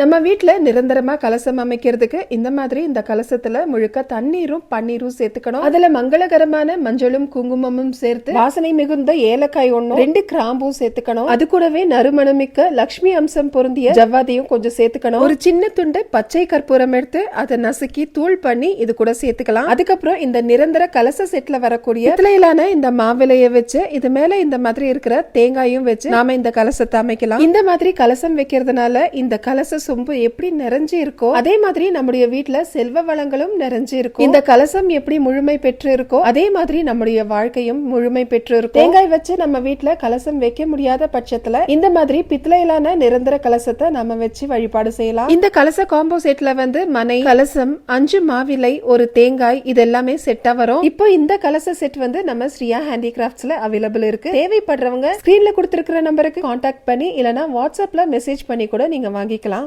நம்ம வீட்டில் நிரந்தரமாக கலசம் அமைக்கிறதுக்கு இந்த மாதிரி இந்த கலசத்தில் முழுக்க தண்ணீரும் பன்னீரும் சேர்த்துக்கணும். அதில் மங்களகரமான மஞ்சளும் குங்குமமும் சேர்த்து வாசனை மிகுந்த ஏலக்காய் ஒன்றும் ரெண்டு கிராம்பும் சேர்த்துக்கணும். அது கூடவே நறுமணமிக்க லக்ஷ்மி அம்சம் பொருந்திய ஜவ்வாதியும் கொஞ்சம் சேர்த்துக்கணும். ஒரு சின்ன துண்டு பச்சை கற்பூரம் எடுத்து அதை நசுக்கி தூள் பண்ணி இது கூட சேர்த்துக்கலாம். அதுக்கப்புறம் இந்த நிரந்தர கலச செட்டில் வரக்கூடிய இலையிலான இந்த மாவிலையை வச்சு இது மேலே இந்த மாதிரி இருக்கிற தேங்காயும் வச்சு நாம இந்த கலசத்தை அமைக்கலாம். இந்த மாதிரி கலசம் வைக்கிறதுனால இந்த கலச சொம்பு எப்படி நிறைஞ்சு இருக்கோ அதே மாதிரி நம்முடைய வீட்டுல செல்வ வளங்களும் நிறைஞ்சு இருக்கும் இந்த கலசம் எப்படி முழுமை பெற்று இருக்கோ அதே மாதிரி நம்முடைய வாழ்க்கையும் முழுமை பெற்று இருக்கும் தேங்காய் வச்சு நம்ம வீட்டுல கலசம் வைக்க முடியாத பட்சத்துல இந்த மாதிரி பித்தளையிலான நிரந்தர கலசத்தை நம்ம வச்சு வழிபாடு செய்யலாம். இந்த கலச காம்போ செட்ல வந்து மனை கலசம் அஞ்சு மாவிலை ஒரு தேங்காய் இது எல்லாமே செட்டா வரும். இப்போ இந்த கலச செட் வந்து நம்ம ஸ்ரீயா ஹேண்டிகிராஃப்ட்ஸ்ல அவைலபிள் இருக்கு. தேவைப்படுறவங்க ஸ்கிரீன்ல கொடுத்திருக்கிற நம்பருக்கு காண்டாக்ட் பண்ணி இல்லனா வாட்ஸ்அப்ல மெசேஜ் பண்ணி கூட நீங்க வாங்கிக்கலாம்.